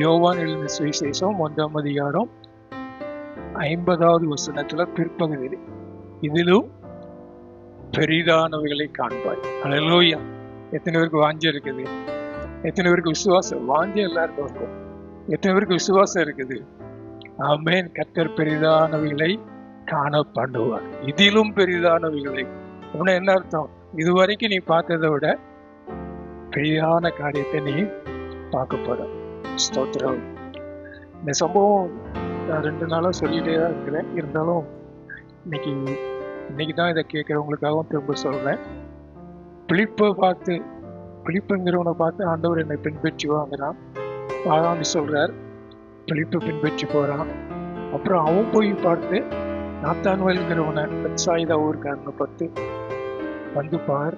யோவான் எழுதின சுவிசேஷம் ஒன்றாம் அதிகாரம் ஐம்பதாவது வசனத்துல பிற்பகுதியில். இதிலும் பெரிதானவைகளை காண்பாய். அழலோயா எத்தனை பேருக்கு வாஞ்ச இருக்குது? எத்தனை பேருக்கு விசுவாசம்? வாஞ்சி எல்லாருக்கும் இருக்கும். எத்தனை பேருக்கு விசுவாசம் இருக்குது? ஆமேன். கத்தர் பெரிதானவைகளை காண பண்ணுவார் இதிலும் பெரிதானவைகளை. அப்படின்னா என்ன அர்த்தம்? இதுவரைக்கும் நீ பார்த்ததை விட பெரிதான காரியத்தை நீ பார்க்க போற. ஸ்தோத்திரம். இந்த சம்பவம் நான் ரெண்டு நாளாக சொல்லிட்டே தான் இருக்கிறேன். இருந்தாலும் இன்னைக்கு இன்னைக்கு தான் இதை கேட்குறவங்களுக்காகவும் திரும்ப சொல்றேன். பிளிப்பை பார்த்து பிளிப்புங்கிறவனை பார்த்து ஆண்டவர் என்னை பின்பற்றி வாங்குறான் வாங்கன்னு சொல்றார் பின்பற்றி போறான். அப்புறம் அவன் போய் பார்த்து நாத்தான்வல்கிறவனை பெட்சாயுதா ஊருக்காரனை பார்த்து வந்து பார்.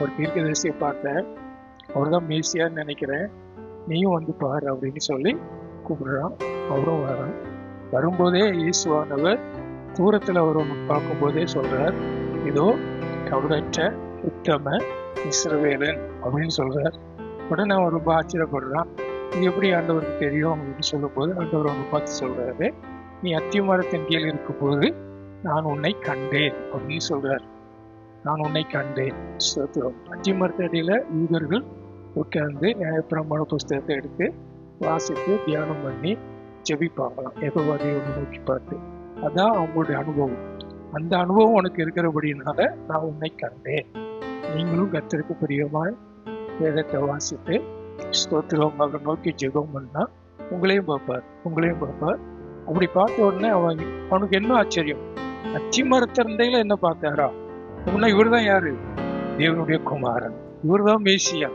ஒரு தீர்க்கதரிசியை பார்த்தேன் அவர் தான் மேசியான்னு நினைக்கிறேன். நீயும் வந்து பாரு அப்படின்னு சொல்லி கூப்பிடுறான் அவரும் வரான் வரும்போதே இயேசுவானவர் தூரத்தில் அவர் பார்க்கும்போதே சொல்கிறார் இதோ கவலற்ற உத்தம இஸ்ரவேலன் அப்படின்னு சொல்கிறார் உடனே அவன் ரொம்ப ஆச்சரியப்படுறான். இது எப்படி ஆண்டவருக்கு தெரியும்? அப்படின்னு சொல்லும்போது ஆண்டவர் அவங்க பார்த்து சொல்கிறாரு நீ அத்திமரத்தின் கீழ் இருக்கும்போது நான் உன்னை கண்டேன் அப்படின்னு சொல்கிறார் நான் உன்னை கண்டேன். ஸ்தோத்திரம். அத்திமரத்தடியில யூதர்கள் உட்கார்ந்து நியாயப்பிரமாண புஸ்தகத்தை எடுத்து வாசித்து தியானம் பண்ணி ஜெபிப்பாங்களாம். எகவாதியை நோக்கி பார்த்து. அதான் அவங்களுடைய அனுபவம். அந்த அனுபவம் உனக்கு இருக்கிறபடினால நான் உன்னை கண்டேன். நீங்களும் கத்திற்கு பிரியமாய் வேதத்தை வாசித்து ஸ்தோத்திரம் அவரை நோக்கி ஜெபம் பண்ணா உங்களையும் பார்ப்பார் உங்களையும் பார்ப்பார். அப்படி பார்த்த உடனே அவன் அவனுக்கு என்ன ஆச்சரியம்? அச்சி மரத்திறந்தையில என்ன பார்த்தாரா? உன்னை இவர் தான் யாரு? தேவனுடைய குமாரன். இவர் தான் மேசியா.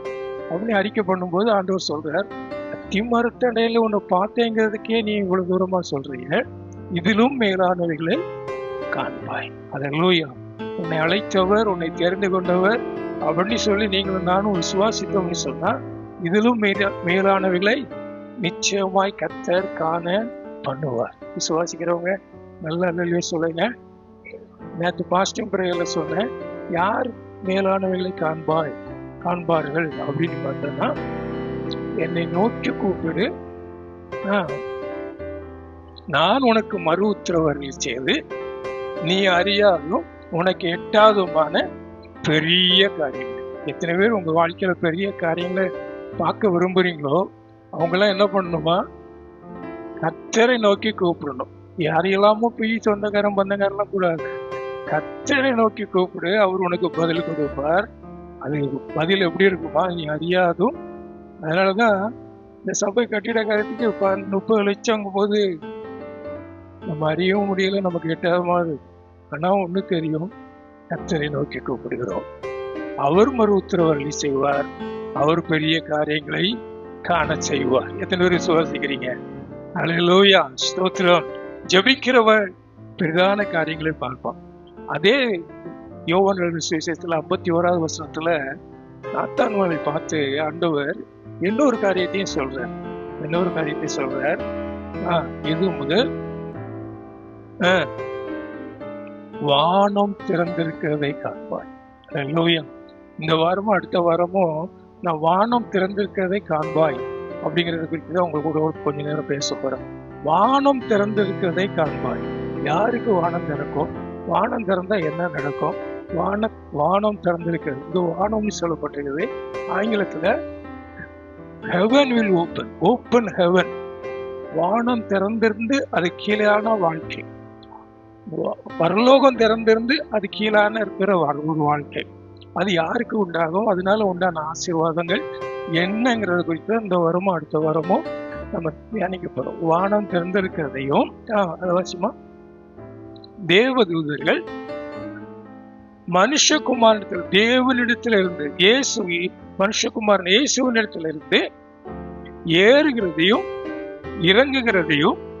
அப்படின்னு அறிக்கை பண்ணும்போது ஆண்டவர் சொல்றார் அத்தி உன்னை பார்த்தேங்கிறதுக்கே நீ இவ்வளவு தூரமா சொல்றீங்க? இதிலும் மேலானவைகளை காண்பாய். அதெல்லோயா உன்னை அழைத்தவர் உன்னை தெரிந்து கொண்டவர் அப்படின்னு சொல்லி நீங்களும் நானும் விசுவாசித்தோம்னு சொன்னா இதிலும் மேல மேலானவைகளை நிச்சயமாய் கத்தர் காண பண்ணுவார். விசுவாசிக்கிறவங்க நல்ல நல்ல சொல்லுங்க. நேற்று பாஸ்டிங் பிரேயர்ல சொன்னேன் யார் மேலானவைகளை காண்பாய்? காண்பார்கள் அப்படின்னு பார்த்தோன்னா என்னை நோக்கி கூப்பிடு. நான் உனக்கு மறு உத்தரவர்கள் செய்து நீ அறியாதும் உனக்கு எட்டாதுமான பெரிய காரியங்கள். எத்தனை பேர் உங்க வாழ்க்கையில பெரிய காரியங்களை பார்க்க விரும்புறீங்களோ அவங்கெல்லாம் என்ன பண்ணணுமா? கத்தரை நோக்கி கூப்பிடணும். யாரையெல்லாமோ போய் சொந்தக்காரன் பந்தக்காரெல்லாம் கூடாது. கத்தரை நோக்கி கூப்பிடு அவர் உனக்கு பதில் கொடுப்பார். அது பதில் எப்படி இருக்குமா? நீ அறியாதும். அதனாலதான் இந்த சபை கட்டிட இப்போ முப்பது லட்சம் போது நம்ம அறியவும் முடியல நமக்கு எட்டாத மாதிரி ஆனா ஒண்ணு தெரியும். கத்தரை நோக்கி கூப்பிடுகிறோம். அவர் மறு உத்தரவர்களை செய்வார். அவர் பெரிய காரியங்களை காண செய்வார். எத்தனை பேர் விசுவாசிக்கிறீங்க? அலையிலோயா ஸ்தோத்திரம். ஜபிக்கிறவர் பிரதான காரியங்களை பார்ப்பான் அதே யோவான் சுவிசேஷத்தில் ஐம்பத்தி ஓராவது வசனத்துல நாத்தான்வாலை பார்த்து ஆண்டவர் இன்னொரு காரியத்தையும் சொல்றார். இன்னொரு காரியத்தையும் சொல்றார். ஆ, இது முதல் வானம் திறந்திருக்கிறதை காண்பாய். அல்லேலூயா இந்த வாரமும் அடுத்த வாரமும் நான் வானம் திறந்திருக்கிறதை காண்பாய். அப்படிங்கிறத குறித்து தான் உங்களுக்கு கூட கொஞ்ச நேரம் பேச போறேன். வானம் திறந்திருக்கிறதை காண்பாய். யாருக்கு வானம் திறக்கும்? வானம் திறந்தா என்ன நடக்கும்? வான வானம் திறந்திருக்கிறது. இந்த வானம்னு சொல்லப்பட்டிருக்கிறது. ஆங்கிலத்துல heaven will open open heaven வானம் திறந்திருந்து அது கீழான வாழ்க்கை. பரலோகம் திறந்திருந்து அது கீழான இருக்கிற ஒரு வாழ்க்கை. அது யாருக்கு உண்டாகும்? அதனால உண்டான ஆசீர்வாதங்கள் என்னங்கிறது குறித்து இந்த வருமோ அடுத்த வருமோ நம்ம தியானிக்க போறோம். வானம் திறந்திருக்கிறதையும் அவசியமா தேவதூதர்கள் மனுஷகுமாரத்தில் தேவனிடத்தில் இருந்து இயேசு மனுஷகுமாரன் இயேசுவின் இடத்துல இருந்து ஏறுகிறதையும் இறங்குகிறதையும்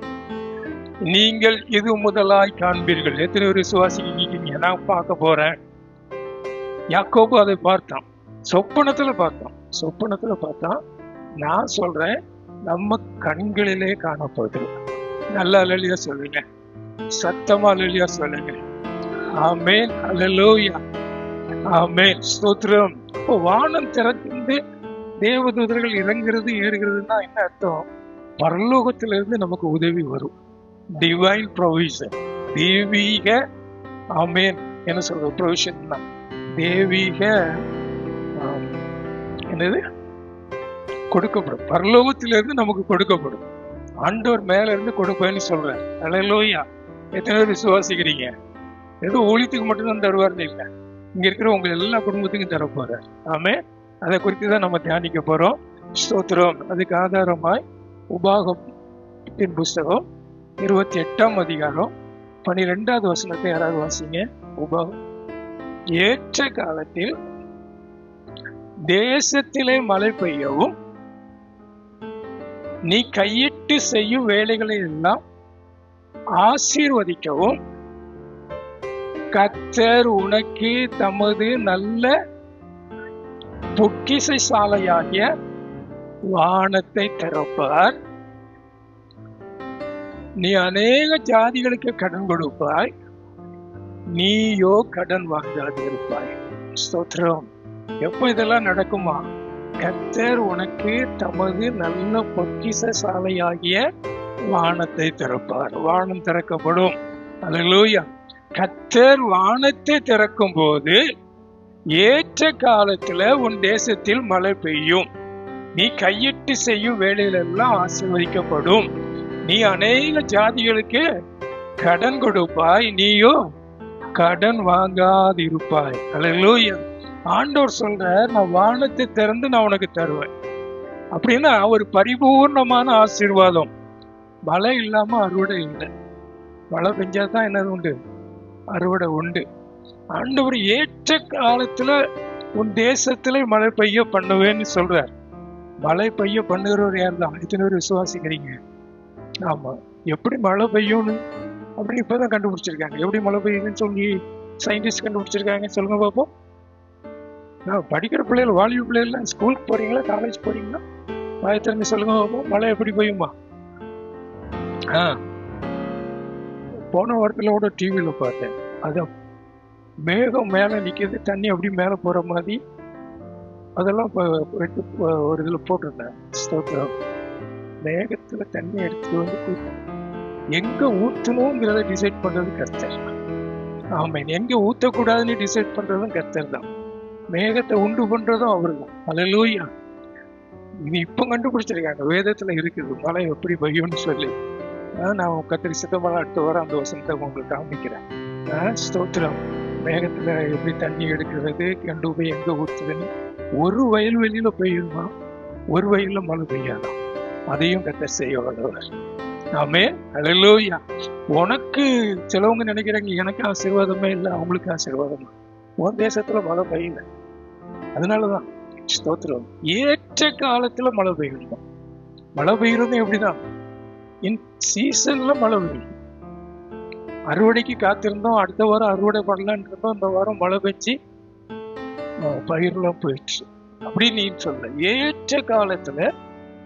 நீங்கள் இது முதலாய் காண்பீர்கள். எத்தனை பேர் விசுவாசிக்கிறீங்க? நான் பார்க்க போறேன். யாக்கோபு அதை பார்த்தான். சொப்பனத்துல பார்த்தான். சொப்பனத்துல பார்த்தான். நான் சொல்றேன் நம்ம கண்களிலே காணப்போகுது. நல்ல லலியா சொல்லுங்க. சத்தமா லலியா சொல்லுங்க. ஆமேன். அலலோயா ஆமேன். ஸ்தோத்திரம். இப்போ வானம் திறந்து தேவதூதர்கள் இறங்குறது ஏறுகிறதுன்னா என்ன அர்த்தம்? பரலோகத்திலிருந்து நமக்கு உதவி வரும். டிவைன் ப்ரொவிஷன் தெய்வீக ஆமேன் என்ன சொல்றது? ப்ரொவிஷன் தான் தெய்வீக என்னது? கொடுக்கப்படும். பரலோகத்திலிருந்து நமக்கு கொடுக்கப்படும். ஆண்டவர் மேல இருந்து கொடுப்பேன்னு சொல்றேன் அலையலோயா எத்தனை பேர் விசுவாசிக்கிறீங்க. ஏதோ ஊழியத்துக்கு மட்டும்தான் தருவார்னு இல்லை. இங்க இருக்கிற உங்க எல்லா குடும்பத்துக்கும் தர ஆமே அதை குறித்து தான் நம்ம தியானிக்க போறோம். ஸ்தோத்திரம். அதுக்கு ஆதாரமாய் உபாகத்தின் புஸ்தகம் இருபத்தி எட்டாம் அதிகாரம் பனிரெண்டாவது வசனத்தை யாராவது வாசிங்க? உபாகம். ஏற்ற காலத்தில் தேசத்திலே மழை பெய்யவும் நீ கையிட்டு செய்யும் வேலைகளை எல்லாம் ஆசீர்வதிக்கவும் கத்தர் உனக்கு தமது நல்ல பொக்கிசை சாலையாகிய வானத்தை திறப்பார். நீ அநேக ஜாதிகளுக்கு கடன் கொடுப்பாய். நீயோ கடன் வாங்காது இருப்பாய் ஸ்தோத்திரம். எப்ப இதெல்லாம் நடக்குமா? கத்தர் உனக்கு தமது நல்ல பொக்கிச சாலையாகிய வானத்தை திறப்பார். வானம் திறக்கப்படும். அல்லேலூயா கத்தர் வானத்தை திறக்கும் போது ஏற்ற காலத்துல உன் தேசத்தில் மழை பெய்யும். நீ கையிட்டு செய்யும் வேலையிலெல்லாம் ஆசீர்வதிக்கப்படும். நீ அநேக ஜாதிகளுக்கு கடன் கொடுப்பாய் நீயோ கடன் வாங்காதிருப்பாய். அல்லேலூயா ஆண்டோர் சொல்ற நான் வானத்தை திறந்து நான் உனக்கு தருவேன். அப்படின்னா ஒரு பரிபூர்ணமான ஆசீர்வாதம். மழை இல்லாம அறுவடை இல்லை. மழை பெஞ்சாதான் என்னது உண்டு? அறுவடை உண்டு. ஆண்டவர் ஏற்ற காலத்துல உன் தேசத்துல மழை பெய்ய பண்ணுவேன்னு சொல்றார். மழை பெய்ய பண்ணுகிறவர் யார் தான் இத்தனை பேர் விசுவாசிக்கிறீங்க? ஆமா. எப்படி மழை பெய்யும்னு அப்படி இப்பதான் கண்டுபிடிச்சிருக்காங்க. எப்படி மழை பெய்யுதுன்னு சொல்லி சயின்டிஸ்ட் கண்டுபிடிச்சிருக்காங்க. சொல்லுங்க பாப்போம். நான் படிக்கிற பிள்ளைகள் வாலிப பிள்ளைகள்லாம் ஸ்கூலுக்கு போறீங்களா காலேஜ் போறீங்களா? வாயை திறந்து சொல்லுங்க பாப்போம். மழை எப்படி பெய்யுமா? ஆ. போன வாரத்துல கூட டிவியில பார்த்தேன். அது மேகம் மேல நிக்குது தண்ணி அப்படி மேல போற மாதிரி. அதெல்லாம் எடுத்து ஒரு இதுல போட்டிருந்தேன். ஸ்தோத்திரம் மேகத்துல தண்ணி எடுத்து வந்து எங்கே எங்க ஊத்தணுங்கிறத டிசைட் பண்றது கர்த்தர். ஆமாம் எங்க ஊத்தக்கூடாதுன்னு டிசைட் பண்றதும் கர்த்தர் தான். மேகத்தை உண்டு பண்ணுறதும் அவர் தான் அலலூயா இது இப்ப கண்டுபிடிச்சிருக்காங்க. வேதத்துல இருக்குது மழை எப்படி பெய்யும்னு சொல்லி. நான் கத்திரி சித்தமாக அடுத்த வாரம் அந்த வசனத்தை உங்களுக்கு காமிக்கிறேன் ஸ்தோத்திரம். மேகத்துல எப்படி தண்ணி எடுக்கிறது கண்டு போய் எங்க ஊற்றுதுன்னு. ஒரு வயல்வெளியில் பெய்யுமா ஒரு வயல்ல மழை பெய்யாதாம் அதையும் கத்தர் செய்ய வல்லவர். ஆமே அழலோயா உனக்கு சிலவங்க நினைக்கிறாங்க எனக்கு ஆசீர்வாதமே இல்லை அவங்களுக்கு ஆசீர்வாதமா உன் தேசத்துல மழை பெய்யல. அதனாலதான் ஸ்தோத்திரம். ஏற்ற காலத்துல மழை பெய்யணும். மழை பெய்யறதும் எப்படிதான்? இன் சீசன்ல மழை பெய்யும். அறுவடைக்கு காத்திருந்தோம். அடுத்த வாரம் அறுவடை பண்ணலான்றப்போ இந்த வாரம் மழை பெஞ்சு பயிரெலாம் போயிடுச்சு. அப்படி நீ சொல்ல ஏற்ற காலத்துல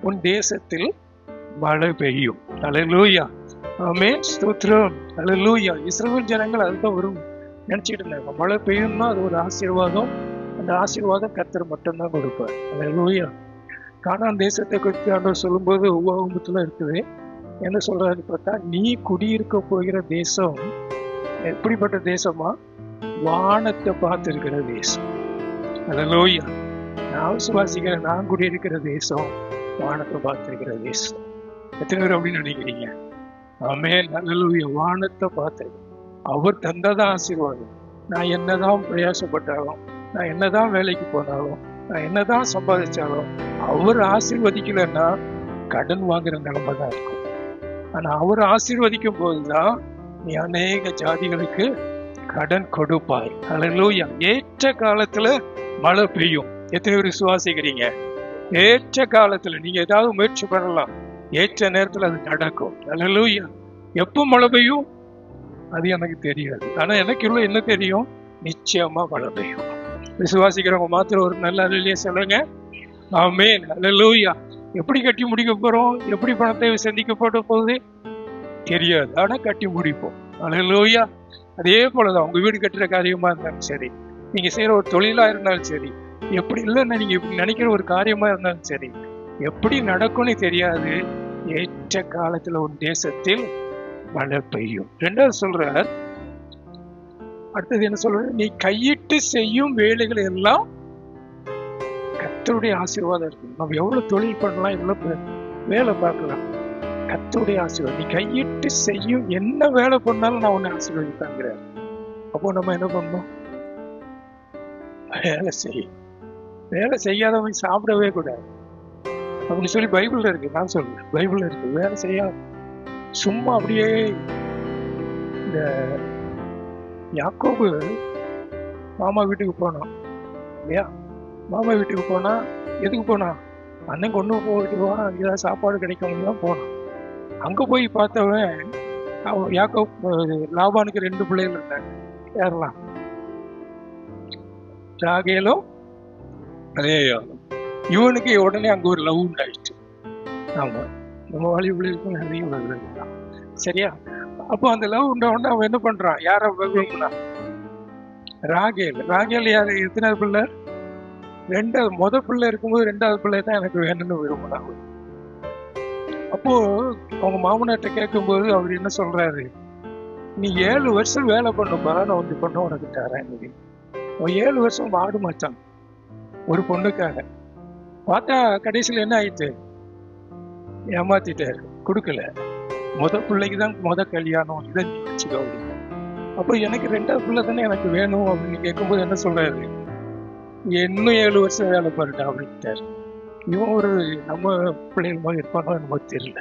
உன் தேசத்தில் மழை பெய்யும். அலலூயா ஆமே ஸ்தோத்ரம் அலலூயா இஸ்ரவேல் ஜனங்கள் அதுதான் வரும் நினைச்சிட்டு இருந்தாங்க மழை பெய்யும்னா அது ஒரு ஆசீர்வாதம். அந்த ஆசீர்வாதம் கத்தர் மட்டும்தான் கொடுப்பார். அலலூயா காணான் தேசத்தை குறித்து ஆண்டவர் சொல்லும்போது உபகமத்துல இருக்குது. என்ன சொல்றாரு பார்த்தா நீ குடியிருக்க போகிற தேசம் எப்படிப்பட்ட தேசமா வானத்தை பார்த்திருக்கிற தேசம். அலலூயா நான் விசுவாசிக்கிறேன் நான் குடியிருக்கிற தேசம் வானத்தை பார்த்திருக்கிற தேசம். எத்தனை பேர் அப்படின்னு நினைக்கிறீங்க? ஆமே நல்ல வானத்தை பார்த்து அவர் தந்ததான் ஆசீர்வாதம். நான் என்னதான் பிரயாசப்பட்டாலும் நான் என்னதான் வேலைக்கு போனாலும் நான் என்னதான் சம்பாதிச்சாலும் அவர் ஆசீர்வதிக்கலைன்னா கடன் வாங்குற நிலைமை தான் இருக்கும். ஆனா அவர் ஆசீர்வதிக்கும் போதுதான் நீ அநேக ஜாதிகளுக்கு கடன் கொடுப்பாய். அல்லூயா ஏற்ற காலத்துல மழை பெய்யும். எத்தனை பேர் விசுவாசிக்கிறீங்க? ஏற்ற காலத்துல நீங்க ஏதாவது முயற்சி பண்ணலாம். ஏற்ற நேரத்துல அது நடக்கும். அல்லூயா எப்போ மழை பெய்யும்? அது எனக்கு தெரியாது. ஆனா எனக்கு உள்ள என்ன தெரியும்? நிச்சயமா மழை பெய்யும். விசுவாசிக்கிறவங்க மாத்திரம் ஒரு நல்ல அலையிலேயே சொல்லுங்க. ஆமேன். அல்லூயா எப்படி கட்டி முடிக்க போறோம்? எப்படி பணத்தை சந்திக்க போட போகுது? தெரியாது. ஆனால் கட்டி முடிப்போம். அல்லூயா அதே போலதான். உங்க வீடு கட்டுற காரியமா இருந்தாலும் சரி. நீங்க செய்யற ஒரு தொழிலா இருந்தாலும் சரி. எப்படி இல்லைன்னா நீங்க இப்படி நினைக்கிற ஒரு காரியமா இருந்தாலும் சரி. எப்படி நடக்கும்னு தெரியாது. ஏற்ற காலத்துல ஒரு தேசத்தில் மழை பெய்யும். ரெண்டாவது சொல்கிறார் அடுத்தது என்ன சொல்றாரு? நீ கையிட்டு செய்யும் வேலைகளை எல்லாம் கத்தருடைய ஆசீர்வாதம் இருக்கு. நம்ம எவ்வளவு தொழில் பண்ணலாம் எவ்வளவு வேலை பார்க்கலாம். கத்தருடைய ஆசீர்வாதம். நீ கையிட்டு செய்யும் என்ன வேலை பண்ணாலும் நான் உன்னை ஆசீர்வதிப்பாங்கிறார் அப்போ நம்ம என்ன பண்ணோம் வேலை செய்ய வேலை செய்யாதவன் சாப்பிடவே கூடாது. அப்படின்னு சொல்லி பைபிள்ல இருக்கு. நான் சொல்றேன். பைபிள்ல இருக்கு. வேலை செய்யாத சும்மா அப்படியே இந்த யாக்கோபு மாமா வீட்டுக்கு போனோம் இல்லையா? மாமா வீட்டுக்கு போனா எதுக்கு போனான் அண்ணன் கொண்டு போயிட்டு போனா ஏதாவது சாப்பாடு கிடைக்கும்னு தான் போனான். அங்க போய் பார்த்தவன் அவன் யாக்கோப் லாபானுக்கு ரெண்டு பிள்ளைகள் இருந்தாங்க. யாரெல்லாம்? ராகேலும் ரேயாலும் இவனுக்கு உடனே அங்க ஒரு லவ் உண்டாயிடுச்சு. ஆமா. நம்ம வழி பிள்ளைகளுக்கும் நிறைய வருது சரியா? அப்போ அந்த லவ் உண்ட உடனே அவன் என்ன பண்றான்? யார விரும்புனா ராகேல். ராகேல் யார்? எத்தனை பிள்ளை? ரெண்டாவது முத பிள்ளை இருக்கும்போது ரெண்டாவது பிள்ளை தான் எனக்கு வேணும்னு விரும்பினாங்க அப்போ அவங்க மாமனார்ட்ட கேட்கும்போது அவர் என்ன சொல்றாரு? நீ ஏழு வருஷம் வேலை பண்ணுப்பா நான் வந்து பொண்ணு உனக்கு தரேன் அவன் ஏழு வருஷம் வாடு மச்சான். ஒரு பொண்ணுக்காக. பார்த்தா கடைசியில் என்ன ஆயிடுச்சு ஏமாத்திட்டாரு. கொடுக்கல. முத பிள்ளைக்கு தான் முத கல்யாணம். இதை வச்சுக்கோ அப்படின்னு. அப்போ எனக்கு ரெண்டாவது பிள்ளை தானே எனக்கு வேணும் அப்படின்னு கேட்கும்போது என்ன சொல்றாரு? இன்னும் ஏழு வருஷம் வேலை பாருங்க அப்படின்ட்டார். இவன் ஒரு நம்ம பிள்ளைகள் மாதிரி இருப்பானோ நமக்கு தெரியல.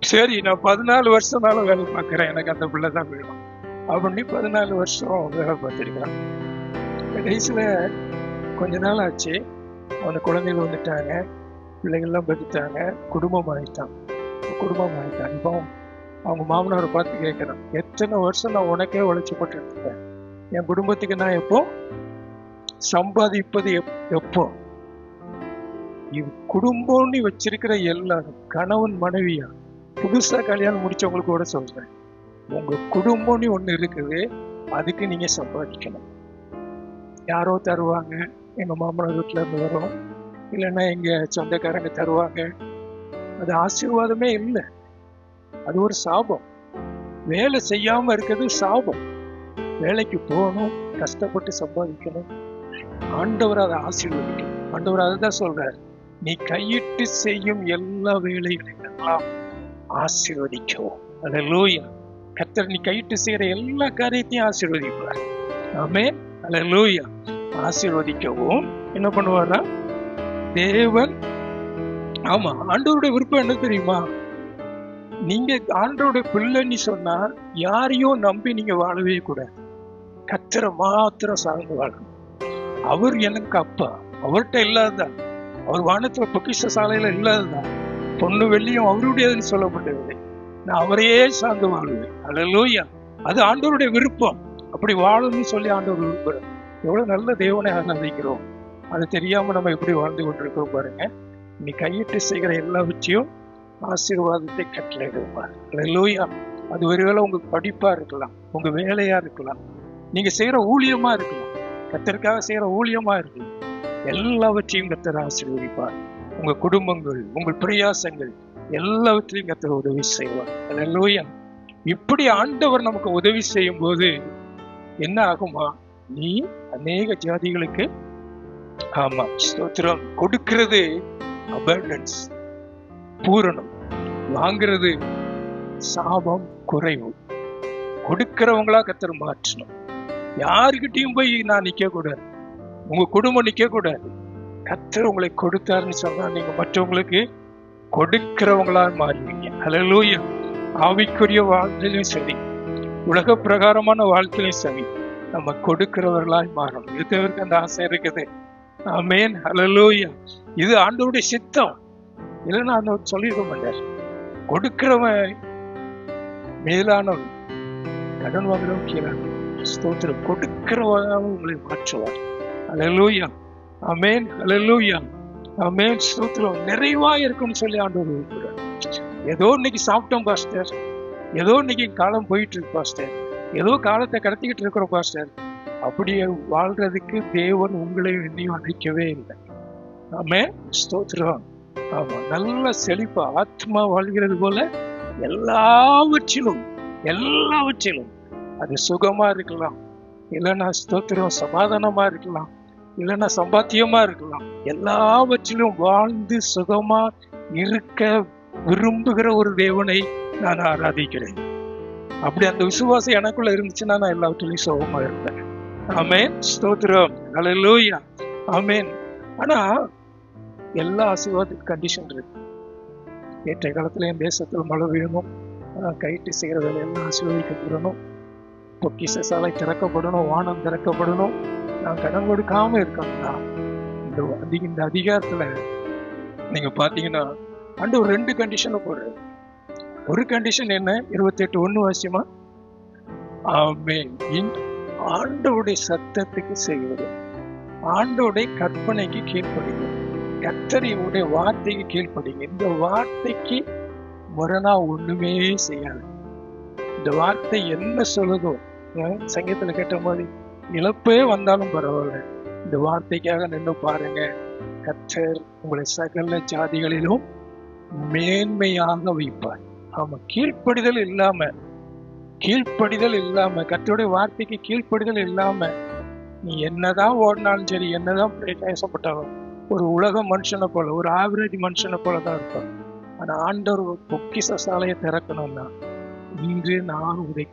சரி நான் பதினாலு வருஷம் வேலை பார்க்குறேன். எனக்கு அந்த பிள்ளை தான் வேணும். அப்படின்னு பதினாலு வருஷம் வேலை பார்த்துருக்கான் கடைசியில் கொஞ்ச நாள் ஆச்சு. அந்த குழந்தைகள் வந்துட்டாங்க. பிள்ளைகள்லாம் பெற்றுட்டாங்க. குடும்பம் ஆகிட்டான் குடும்பம் ஆகிட்டான் இப்போ அவங்க மாமனாரை பார்த்து கேட்குறான். எத்தனை வருஷம் நான் உனக்கே உழைச்சி போட்டு என் குடும்பத்துக்கு நான் எப்போ சம்பாதிப்பது எப்- எப்போ? குடும்பம்னு வச்சிருக்கிற எல்லாரும் கணவன் மனைவியா? புதுசா கல்யாணம் முடிச்சவங்களுக்கு கூட சொல்றேன். உங்க குடும்பம்னு ஒண்ணு இருக்குது அதுக்கு நீங்க சம்பாதிக்கணும். யாரோ தருவாங்க எங்க மாமனார் வீட்டுல இருந்து வரும். இல்லைன்னா எங்க சொந்தக்காரங்க தருவாங்க. அது ஆசீர்வாதமே இல்லை. அது ஒரு சாபம். வேலை செய்யாம இருக்கிறது சாபம். வேலைக்கு போகணும் கஷ்டப்பட்டு சம்பாதிக்கணும். ஆண்டவர் அதை ஆசீர்வதிக்கும். ஆண்டவர் அதை தான் சொல்றாரு. நீ கையிட்டு செய்யும் எல்லா வேலைகளையும் எல்லாம் ஆசீர்வதிக்கவும். அல்லேலூயா கத்தர் நீ கையிட்டு செய்யற எல்லா காரியத்தையும் ஆசீர்வதிப்பார். ஆமே அல்லேலூயா ஆசீர்வதிக்கவும். என்ன பண்ணுவாரா தேவன் ஆமா ஆண்டவருடைய விருப்பம் என்ன தெரியுமா? நீங்க ஆண்டவருடைய பிள்ளைன்னு சொன்னா யாரையும் நம்பி நீங்க வாழவே கூடாது. கத்தரை மாத்திரம் சார்ந்து வாழணும். அவர் எனக்கு அப்பா. அவர்கிட்ட இல்லாததான் அவர் வானத்துல பொக்கிஷ சாலையில இல்லாததான் பொண்ணு வெள்ளியும் அவருடையதுன்னு சொல்லப்படவில்லை நான் அவரையே சார்ந்து வாழ்வேன் அல்லேலூயா அது ஆண்டவருடைய விருப்பம். அப்படி வாழணும்னு சொல்லி ஆண்டவர் விரும்புகிறார் எவ்வளவு நல்ல தேவனை ஆராதிக்கிறோம். அது தெரியாம நம்ம எப்படி வாழ்ந்து கொண்டிருக்கிறோம் பாருங்க. நீ கையிட்டு செய்கிற எல்லாவற்றையும் ஆசீர்வாதத்தை கட்டளையிடுவார் லூயா அது ஒருவேளை உங்க படிப்பா இருக்கலாம். உங்க வேலையா இருக்கலாம். நீங்க செய்யற ஊழியமா இருக்கலாம். கத்தருக்காக செய்யற ஊழியமா இருக்கு. எல்லாவற்றையும் கத்தர் ஆசீர்வதிப்பார். உங்க குடும்பங்கள் உங்கள் பிரயாசங்கள் எல்லாவற்றையும் கத்தர் உதவி செய்வார். அல்லேலூயா இப்படி ஆண்டவர் நமக்கு உதவி செய்யும் போது என்ன ஆகுமா? நீ அநேக ஜாதிகளுக்கு ஆமா ஸ்தோத்திரம் கொடுக்கிறது அபண்டன்ஸ் பூரணம் வாங்குறது சாபம் குறைவு. கொடுக்கிறவங்களா கத்தர் மாற்றணும். யாருக்கிட்டையும் போய் நான் நிக்க கூடாது. உங்க குடும்பம் நிக்க கூடாது. கத்தர் உங்களை கொடுத்தாருன்னு சொன்னா நீங்க மற்றவங்களுக்கு கொடுக்கிறவங்களா மாறுவீங்க. ஹalleluya ஆவிக்குரிய வாழ்க்கையிலும் சரி. உலக பிரகாரமான வாழ்க்கையிலும் சரி. நம்ம கொடுக்கிறவர்களாய் மாறணும். இருக்கிறவருக்கு அந்த ஆசை இருக்குது. ஆமேன் ஹalleluya இது ஆண்டவருடைய சித்தம். இல்லைன்னா ஆண்டவர் சொல்லியிருக்க மாட்டார். கொடுக்கிறவன் மேலானவன். கடன் வாங்குறவன் கீழானவன். ஸ்தோத்திரம். கொடுக்கிறவராக உங்களை மாற்றுவார். அலலூயா அமேன் அலலூயா அமேன் ஸ்தோத்திரம் நிறைவா இருக்கும்னு சொல்லி ஆண்டவர் விரும்புகிறார் ஏதோ இன்னைக்கு சாப்பிட்டோம் பாஸ்டர். ஏதோ இன்னைக்கு காலம் போயிட்டு இருக்கு பாஸ்டர். ஏதோ காலத்தை கடத்திக்கிட்டு இருக்கிறோம் பாஸ்டர். அப்படியே வாழ்றதுக்கு தேவன் உங்களை என்னையும் அழைக்கவே இல்லை. ஆமே ஸ்தோத்திரம். ஆமா நல்ல செழிப்பா. ஆத்மா வாழ்கிறது போல எல்லாவற்றிலும் எல்லாவற்றிலும் அது சுகமா இருக்கலாம். இல்லைன்னா ஸ்தோத்திரம் சமாதானமா இருக்கலாம். இல்லைன்னா சம்பாத்தியமா இருக்கலாம். எல்லாவற்றிலும் வாழ்ந்து சுகமா இருக்க விரும்புகிற ஒரு தேவனை நான் ஆராதிக்கிறேன். அப்படி அந்த விசுவாசம் எனக்குள்ள இருந்துச்சுன்னா நான் எல்லாவற்றிலையும் சுகமா இருப்பேன். ஆமேன். ஸ்தோத்திரம். அலலூயா ஆமேன். ஆனா எல்லா ஆசீர்வாதத்துக்கு கண்டிஷன் இருக்கு. ஏற்ற காலத்துல என் தேசத்துல மழை பெய்யணும். ஆஹ் கைட்டு செய்கிற வேலையெல்லாம் ஆசீர்வதிக்கப்படணும் பொக்கிச சாலை திறக்கப்படணும் வானம் திறக்கப்படணும். நான் கடன் கொடுக்காம இருக்கணும்னா இந்த அதிக இந்த அதிகாரத்துல நீங்க பாத்தீங்கன்னா அண்டு ஒரு ரெண்டு கண்டிஷனை போடுறாரு ஒரு கண்டிஷன் என்ன? இருபத்தி எட்டு ஒன்று வாசியமா ஆமென் சத்தத்துக்கு செய்வது ஆண்டோடைய கற்பனைக்கு கீழ்ப்படிங்க கத்தரியுடைய வார்த்தைக்கு கீழ்ப்படிங்க இந்த வார்த்தைக்கு முரணா ஒண்ணுமே செய்யாது. இந்த வார்த்தை என்ன சொல்லுதோ சங்கீதத்துல கேட்ட மாதிரி இழப்பே வந்தாலும் பரவாயில்ல. இந்த வார்த்தைக்காக நின்று பாருங்க. கற்றர் உங்களை சகல ஜாதிகளிலும் மேன்மையாக வைப்பார். ஆமா கீழ்ப்படிதல் இல்லாம கீழ்ப்படிதல் இல்லாம கத்தருடைய வார்த்தைக்கு கீழ்ப்படிதல் இல்லாம நீ என்னதான் ஓடினாலும் சரி என்னதான் பிரயாசப்பட்டாலும் ஒரு உலக மனுஷனை போல ஒரு ஆவரேஜ் மனுஷனை போல தான் இருப்பான் ஆனா ஆண்டவர் பொக்கிச சாலையை திறக்கணும்னா இன்று நான் உதை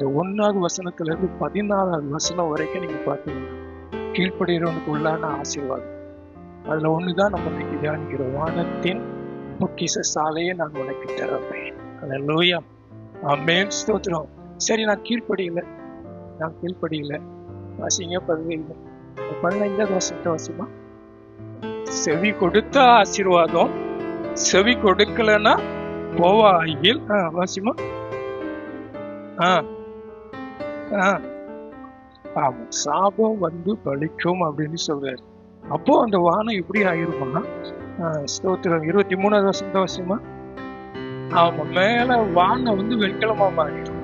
இந்த ஒன்றாவது வசனத்துல இருந்து பதினாலாவது வசனம் வரைக்கும் நீங்க பார்த்தீங்கன்னா கீழ்ப்படுகிறவனுக்கு உள்ளான ஆசீர்வாதம். அதுல ஒண்ணுதான் நம்ம இன்னைக்கு தியானிக்கிறோம். வானத்தின் பொக்கிச சாலையை நான் உனக்கு திறப்பேன் லோயம் ஆமென் ஸ்தோத்திரம். சரி நான் கீழ்ப்படியில. நான் கீழ்ப்படியில. வாசிங்க பதினைந்து. பதினைந்தாவது வசனத்தை வாசிமா? செவி கொடுத்த ஆசீர்வாதம். செவி கொடுக்கலன்னா போவாயில். ஆ வாசிமா? ஆ. அவன் சாபம் வந்து பலிக்கும் அப்படின்னு சொல்றாரு. அப்போ அந்த வானம் எப்படி ஆயிருக்கும்னா ஸ்தோத்திரம் இருபத்தி மூணாவது சந்தோஷமா அவன் மேல வானம் வந்து வெண்கலமா மாறிடும்.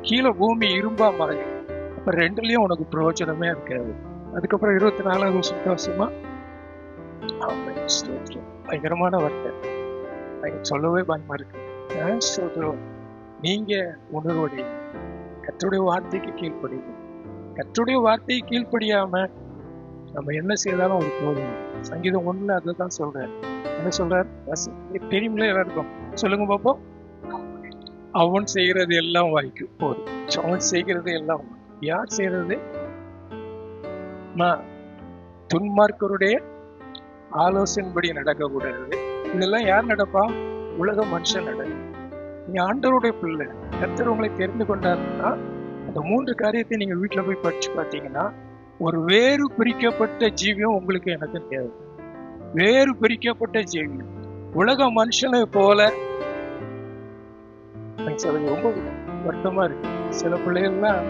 கீழே பூமி இரும்பா மாறிடும். அப்ப ரெண்டுலயும் உனக்கு பிரயோஜனமே இருக்காது. அதுக்கப்புறம் இருபத்தி நாலாவது சந்தோஷமா அவன் ஸ்தோத்திரம். பயங்கரமான வார்த்தை. சொல்லவே பயமா இருக்கு. ஸ்தோத்திரம். நீங்க உணர்வடைய கற்றுடைய வார்த்தைக்கு கீழ்ப்படியும் கற்றுடைய வார்த்தையை கீழ்ப்படியாம நம்ம என்ன செய்தாலும் ஒரு போதும் சங்கீதம் ஒண்ணுல அதை தான் சொல்றாரு. என்ன சொல்றாரு? வாசி- தெரியுமில்ல எல்லாருக்கும்? சொல்லுங்க பாப்போம். அவன் செய்யறது எல்லாம் வாய்க்கும் போதும். அவன் செய்கிறது எல்லாம் யார் செய்யறது துன்மார்க்கருடைய ஆலோசனைப்படி நடக்கக்கூடாது. இதெல்லாம் யார் நடப்பா? உலக மனுஷன் நடக்கும். நீ ஆண்டவருடைய பிள்ளை. கர்த்தர் உங்களை தெரிந்து கொண்டாருன்னா அந்த மூன்று காரியத்தை நீங்க வீட்டுல போய் படிச்சு பார்த்தீங்கன்னா ஒரு வேறு பிரிக்கப்பட்ட ஜீவியம் உங்களுக்கு எனக்கு தேவை. வேறு பிரிக்கப்பட்ட ஜீவியம். உலக மனுஷனை போல. ரொம்ப வருத்தமா இருக்கு. சில பிள்ளைகள்லாம்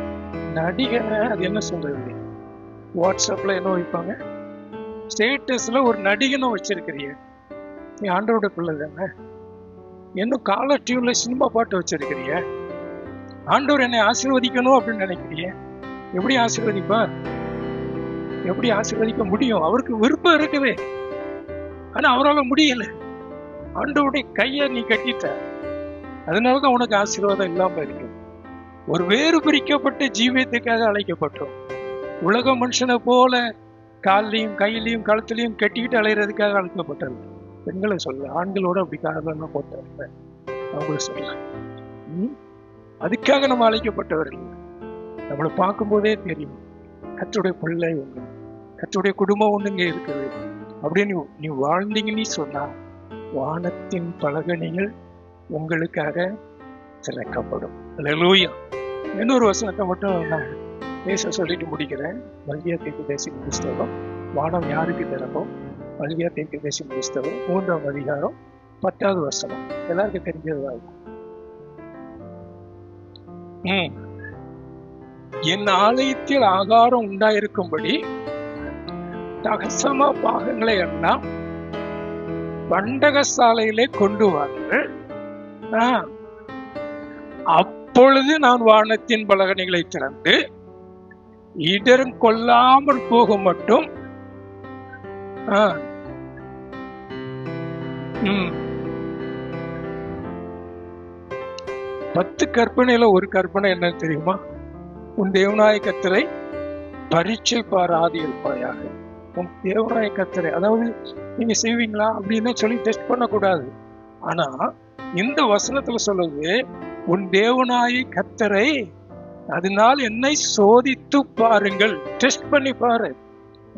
நடிகனை அது என்ன சொல்றது? வாட்ஸ்அப்ல என்ன வைப்பாங்க? ஸ்டேட்டஸ்ல ஒரு நடிகனை வச்சிருக்கிறீங்க. நீ ஆண்டவரோட பிள்ளை தானே? இன்னும் கால டியூன்ல சினிமா பாட்டு வச்சிருக்கிறிய ஆண்டவர் என்னை ஆசீர்வதிக்கணும் அப்படின்னு நினைக்கிறிய எப்படி ஆசீர்வதிப்பார் எப்படி ஆசீர்வதிக்க முடியும்? அவருக்கு விருப்பம் இருக்குது. ஆனா அவரால் முடியல. ஆண்டவருடைய கையை நீ கட்டிட்ட. அதனாலதான் உனக்கு ஆசீர்வாதம் இல்லாம இருக்கு. ஒரு வேறு பிரிக்கப்பட்ட ஜீவியத்துக்காக அழைக்கப்பட்டோம். உலக மனுஷனை போல கால்லையும் கையிலையும் கழுத்துலையும் கட்டிக்கிட்டு அலையிறதுக்காக அழைக்கப்பட்டது. பெண்களை சொல்ல ஆண்களோட அப்படி காரணம் போட்டாங்க. அவங்கள சொல்ல அதுக்காக நம்ம அழைக்கப்பட்டவர்கள் நம்மளை பார்க்கும்போதே தெரியும். கற்றுடைய பிள்ளை ஒண்ணு. கற்றுடைய குடும்பம் ஒண்ணுங்க இருக்குது. அப்படின்னு நீ- வாழ்ந்தீங்கன்னு சொன்னா வானத்தின் பலகணிகள் உங்களுக்காக திறக்கப்படும். லூயா இன்னொரு வசனத்தை மட்டும் நான் பேச சொல்லிட்டு முடிக்கிறேன். மல்கியா தீர்க்கு தேசிய புஸ்தகம் வானம் யாருக்கு திறப்போம் வழியாக தீர்க்கு பேசி முடித்தவர் மூன்றாம் அதிகாரம் பத்தாவது வசனம். எல்லாருக்கும் தெரிஞ்சதுதான் இருக்கும். என் ஆலயத்தில் ஆகாரம் உண்டாயிருக்கும்படி தகசம பாகங்களை எல்லாம் பண்டக சாலையிலே கொண்டு வாருங்கள் அப்பொழுது நான் வானத்தின் பலகணிகளை திறந்து இடரும் கொள்ளாமல் போக மட்டும் ஆ. ம். பத்து கற்பனையில ஒரு கற்பனை என்ன தெரியுமா? உன் தேவநாய கத்தரை பரீட்சை பாராதி இருப்பாயாக. உன் தேவநாய கத்தரை. அதாவது நீங்க செய்வீங்களா? அப்படின்னு சொல்லி டெஸ்ட் பண்ணக்கூடாது. ஆனா இந்த வசனத்துல சொல்லுது உன் தேவனாய கத்தரை அதனால் என்னை சோதித்து பாருங்கள். டெஸ்ட் பண்ணி பாரு.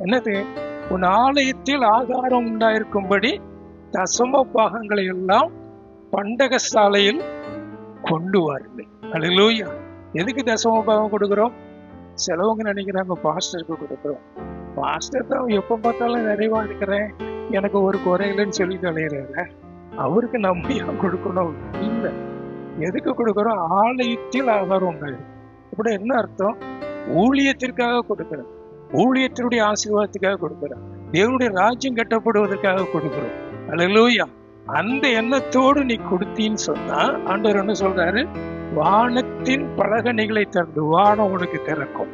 என்னது? உன் ஆலயத்தில் ஆகாரம் உண்டாயிருக்கும்படி தசம பாகங்களை எல்லாம் பண்டக சாலையில் கொண்டு வாருங்கள். அல்லேலூயா எதுக்கு தசம பாகம் கொடுக்குறோம்? செலவங்க நினைக்கிறாங்க பாஸ்டருக்கு கொடுக்குறோம். பாஸ்டர் தான் எப்போ பார்த்தாலும் நிறைவா இருக்கிறேன். எனக்கு ஒரு குறையிலன்னு சொல்லி தலையிறாரு அவருக்கு நம்பியா கொடுக்கணும். இல்லை. எதுக்கு கொடுக்குறோம்? ஆலயத்தில் ஆகாரம் உண்டாயிரு அப்படி என்ன அர்த்தம்? ஊழியத்திற்காக கொடுக்குறது ஊழியத்தினுடைய ஆசீர்வாதத்துக்காக கொடுக்குறோம் தேவனுடைய ராஜ்யம் கட்டப்படுவதற்காக கொடுக்குறோம். அலலூயா அந்த எண்ணத்தோடு நீ கொடுத்தீன்னு சொன்னா ஆண்டவர் என்ன சொல்றாரு? வானத்தின் பலகணிகளை திறந்து வானம் உனக்கு திறக்கும்.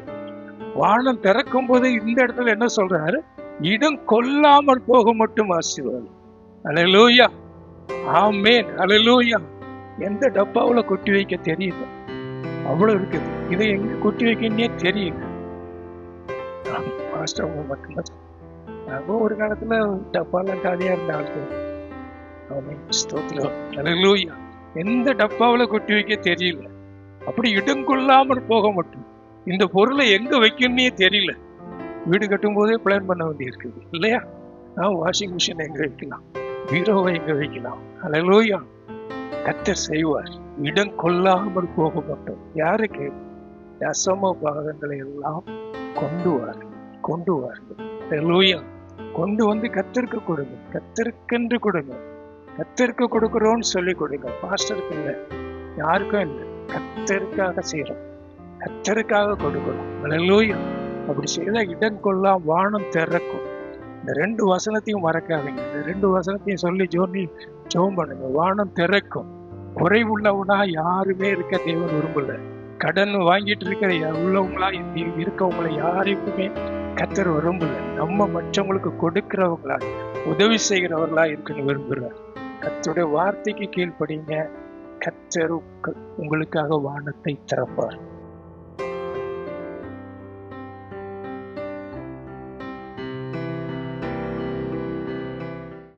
வானம் திறக்கும் போது இந்த இடத்துல என்ன சொல்றாரு? இடம் கொல்லாமல் போக மட்டும் ஆசீர்வாதம். அல்லேலூயா ஆமேன். அல்லேலூயா எந்த டப்பாவுல கொட்டி வைக்க தெரியல அவ்வளவு இருக்குது. இதை எங்க கொட்டி வைக்கன்னே தெரியல மாஸ்டர் மட்டும்தான் நம்ம ஒரு காலத்துல டப்பாலாம் காலியா இருந்த ஆட்கள் எந்த டப்பாவில கொட்டி வைக்க தெரியல. அப்படி இடம் கொள்ளாமல் போக மட்டும். இந்த பொருளை எங்க வைக்கணும்னே தெரியல. வீடு கட்டும் போதே பிளான் பண்ண வேண்டியிருக்குது. இல்லையா? நான் வாஷிங் மிஷின் எங்க வைக்கலாம்? பீரோவை எங்க வைக்கலாம்? அலலோயா கத்தர் செய்வார். இடம் கொள்ளாமல் போக மாட்டோம். யாருக்கு? தசம பாகங்களை எல்லாம் கொண்டு வர. கொண்டு வாருங்கள். கொண்டு வந்து கத்திருக்க கொடுங்க கத்தருக்கென்று கொடுங்க கத்திருக்க கொடுக்குறோம்னு சொல்லி கொடுங்க பாஸ்டருக்கு இல்லை. யாருக்கும் இல்லை. கத்தருக்காக செய்யறோம் கத்தருக்காக கொடுக்கணும் அல்லேலூயா அப்படி செய்தால் இடம் கொள்ளாம வானம் திறக்கும். இந்த ரெண்டு வசனத்தையும் மறக்காதீங்க. இந்த ரெண்டு வசனத்தையும் சொல்லி ஜோனி ஜோம் பண்ணுங்க. வானம் திறக்கும். குறைவுள்ளவனா யாருமே இருக்க தேவன் விரும்பல. கடன் வாங்கிட்டு இருக்கிற உள்ளவங்களா இ- இருக்கவங்கள யாருக்குமே கத்தர் விரும்பல. நம்ம மற்றவங்களுக்கு கொடுக்கிறவங்களா உதவி செய்கிறவர்களா இருக்குன்னு விரும்புகிறார் கத்தருடைய வார்த்தைக்கு கீழ்ப்படிங்க. கத்தர் உங்களுக்காக வானத்தை திறப்பார்.